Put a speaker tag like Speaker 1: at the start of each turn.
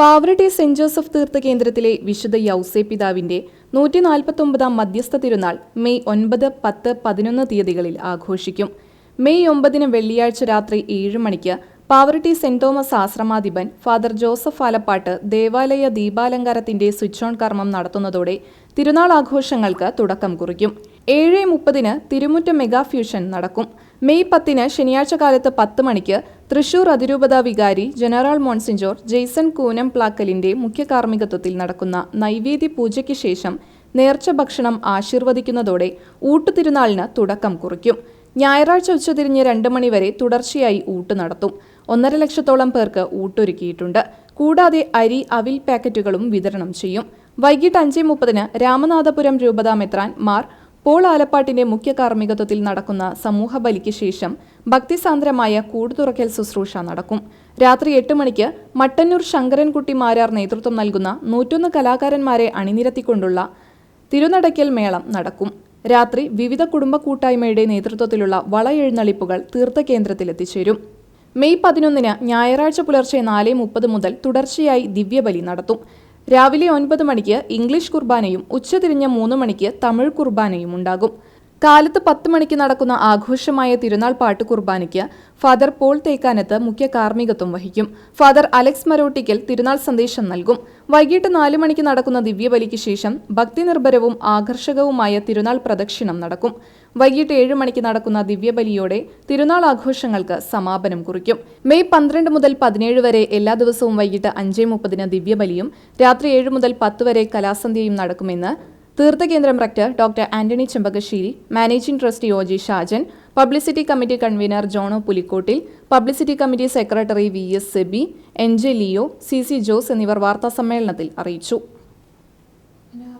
Speaker 1: Pavaratti saint Joseph തീർത്ഥ കേന്ദ്രത്തിലെ വിശുദ്ധ യൗസേ പിതാവിന്റെ നൂറ്റി നാൽപ്പത്തൊമ്പതാം മധ്യസ്ഥ തിരുനാൾ മെയ് ഒൻപത് പത്ത് പതിനൊന്ന് തീയതികളിൽ ആഘോഷിക്കും. മെയ് ഒമ്പതിന് വെള്ളിയാഴ്ച രാത്രി ഏഴ് മണിക്ക് പാവറട്ടി സെന്റ് തോമസ് ആശ്രമാധിപൻ ഫാദർ ജോസഫ് ആലപ്പാട്ട് ദേവാലയ ദീപാലങ്കാരത്തിന്റെ സ്വിച്ച് ഓൺ കർമ്മം നടത്തുന്നതോടെ തിരുനാൾ ആഘോഷങ്ങൾക്ക് തുടക്കം കുറിക്കും. ഏഴ് മുപ്പതിന് തിരുമുറ്റ മെഗാ ഫ്യൂഷൻ നടക്കും. മെയ് പത്തിന് ശനിയാഴ്ച കാലത്ത് പത്ത് മണിക്ക് തൃശൂർ അതിരൂപത വികാരി ജനറൽ മോൺസിഞ്ചോർ ജെയ്സൺ കൂനം പ്ലാക്കലിന്റെ മുഖ്യ കാർമ്മികത്വത്തിൽ നടക്കുന്ന നൈവേദ്യ പൂജയ്ക്ക് ശേഷം നേർച്ച ഭക്ഷണം ആശീർവദിക്കുന്നതോടെ ഊട്ടുതിരുനാളിന് തുടക്കം കുറിക്കും. ഞായറാഴ്ച ഉച്ചതിരിഞ്ഞ് രണ്ട് മണിവരെ തുടർച്ചയായി ഊട്ട് നടത്തും. ഒന്നര ലക്ഷത്തോളം പേർക്ക് ഊട്ടൊരുക്കിയിട്ടുണ്ട്. കൂടാതെ അരി അവിൽ പാക്കറ്റുകളും വിതരണം ചെയ്യും. വൈകിട്ട് അഞ്ച് മുപ്പതിന് രാമനാഥപുരം രൂപതാ മെത്രാൻ മാർ പോൾ ആലപ്പാട്ടിന്റെ മുഖ്യ കാർമ്മികത്വത്തിൽ നടക്കുന്ന സമൂഹ ബലിക്ക് ശേഷം ഭക്തിസാന്ദ്രമായ കൂടുതുറക്കൽ ശുശ്രൂഷ നടക്കും. രാത്രി എട്ട് മണിക്ക് മട്ടന്നൂർ ശങ്കരൻകുട്ടി മാരാർ നേതൃത്വം നൽകുന്ന നൂറ്റൊന്ന് കലാകാരന്മാരെ അണിനിരത്തിക്കൊണ്ടുള്ള തിരുനടയ്ക്കൽ മേളം നടക്കും. രാത്രി വിവിധ കുടുംബ കൂട്ടായ്മയുടെ നേതൃത്വത്തിലുള്ള വളയെഴുന്നള്ളിപ്പുകൾ തീർത്ഥകേന്ദ്രത്തിൽ എത്തിച്ചേരും. മെയ് പതിനൊന്നിന് ഞായറാഴ്ച പുലർച്ചെ നാല് മുപ്പത് മുതൽ തുടർച്ചയായി ദിവ്യബലി നടത്തും. രാവിലെ ഒൻപത് മണിക്ക് ഇംഗ്ലീഷ് കുർബാനയും ഉച്ചതിരിഞ്ഞ് മൂന്ന് മണിക്ക് തമിഴ് കുർബാനയും ഉണ്ടാകും. കാലത്ത് പത്ത് മണിക്ക് നടക്കുന്ന ആഘോഷമായ തിരുനാൾ പാട്ട് കുർബാനയ്ക്ക് ഫാദർ പോൾ തേക്കാനത്ത് മുഖ്യ കാർമ്മികത്വം വഹിക്കും. ഫാദർ അലക്സ് മരോട്ടിക്കൽ തിരുനാൾ സന്ദേശം നൽകും. വൈകിട്ട് നാല് മണിക്ക് നടക്കുന്ന ദിവ്യബലിക്ക് ശേഷം ഭക്തി നിർഭരവും ആകർഷകവുമായ തിരുനാൾ പ്രദക്ഷിണം നടക്കും. വൈകിട്ട് ഏഴ് മണിക്ക് നടക്കുന്ന ദിവ്യബലിയോടെ തിരുനാൾ ആഘോഷങ്ങൾക്ക് സമാപനം കുറിക്കും. മെയ് പന്ത്രണ്ട് മുതൽ പതിനേഴ് വരെ എല്ലാ ദിവസവും വൈകിട്ട് അഞ്ചേ മുപ്പതിന് ദിവ്യബലിയും രാത്രി ഏഴ് മുതൽ പത്ത് വരെ കലാസന്ധ്യയും നടക്കുമെന്ന് തീർത്ഥകേന്ദ്രം rector doctor Antony Chempakassery managing trustee O G Shajan publicity committee convener ജോണോ Pulikkottil publicity committee secretary V S Sebi N J Leo C C Jose എന്നിവർ വാർത്താസമ്മേളനത്തിൽ അറിയിച്ചു.